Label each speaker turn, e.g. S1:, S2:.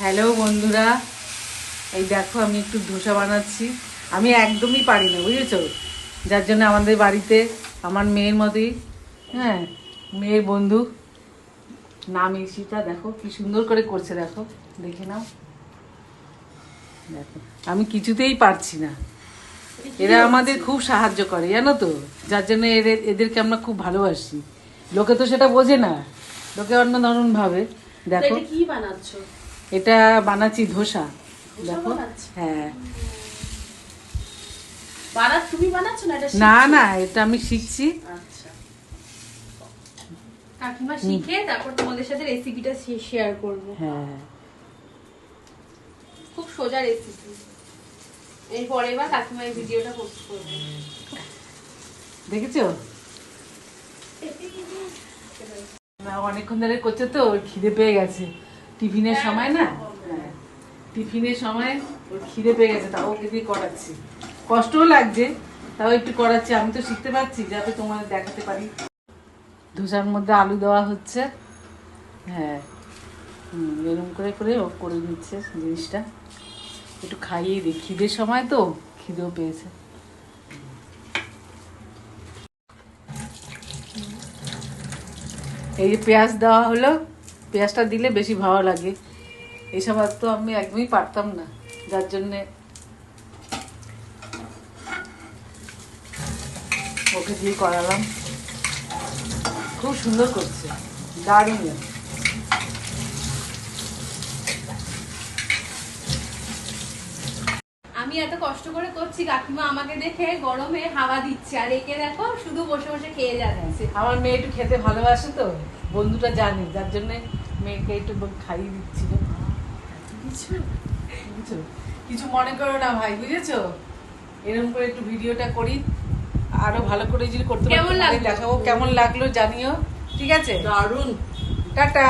S1: Hello বন্ধুরা। এই দেখো, আমি একটু ধোসা বানাচ্ছি। আমি একদমই পারি না, বুঝেছ? যার জন্য আমাদের বাড়িতে আমার মেয়ের মতোই হ্যাঁ মেয়ের বন্ধু। নাম ইসিতা দেখো, কি সুন্দর করে করছে, দেখো, দেখে নাও। দেখো, আমি কিছুতেই পারছি না। এরা আমাদের খুব সাহায্য করে, জানো তো? যার জন্য এদের, এদেরকে আমরা খুব ভালোবাসি। লোকে তো সেটা বোঝে না। লোকে অন্য ধরন ভাবে। দেখো।
S2: কি বানাচ্ছ?
S1: এটা বানাচ্ছি ধোসা। দেখো। হ্যাঁ।
S2: না
S1: না এটা আমি শিখছি।
S2: আচ্ছা।
S3: কাকিমা শিখে তারপর তোমাদের সাথে রেসিপিটা শেয়ার করব।
S1: হ্যাঁ।
S3: খুব সোজা রেসিপি এরপরে এবার কাকিমা এই ভিডিওটা পোস্ট করবে।
S1: দেখেছ? অনেকক্ষণ ধরে করছে তো খিদে পেয়ে গেছে। টিফিনের সময় না। টিফিনের সময় ওর খিদে পেয়ে গেছে তাও ওকে দিয়ে করাচ্ছি। কষ্টও লাগছে তাও একটু করাচ্ছি। আমি তো শিখতে পারছি যাতে তোমাদের দেখাতে পারি। ধোসার মধ্যে আলু দেওয়া হচ্ছে। হ্যাঁ হুম, এরকম করে করে ও করে নিচ্ছে জিনিসটা। একটু খাইয়ে দিই। খিদের সময় তো খিদেও পেয়েছে। এই যে পেঁয়াজ দেওয়া হলো। পেঁয়াজটা দিলে বেশি ভালো লাগে। এইসব আর তো আমি একদমই পারতাম না যার জন্যে ওকে দিয়ে করালাম। খুব সুন্দর করছে দারুণ
S3: আমি এত কষ্ট করে করছি কাকিমা আমাকে দেখে গরমে হাওয়া দিচ্ছে। আর একে দেখো শুধু বসে বসে খেয়ে যাচ্ছে।
S1: আমার মেয়ে একটু খেতে ভালোবাসে তো। বন্ধুটা জানে যার জন্য মেয়েকে একটু খাইয়ে দিচ্ছিল কিছু বুঝছ কিছু মনে করো না ভাই বুঝেছ? এরকম করে একটু ভিডিওটা করি আরও ভালো করে যদি করতে পারি
S3: কেমন লাগল?
S1: দেখাবো কেমন লাগল জানিও ঠিক আছে?
S2: দারুণ।
S1: টাটা!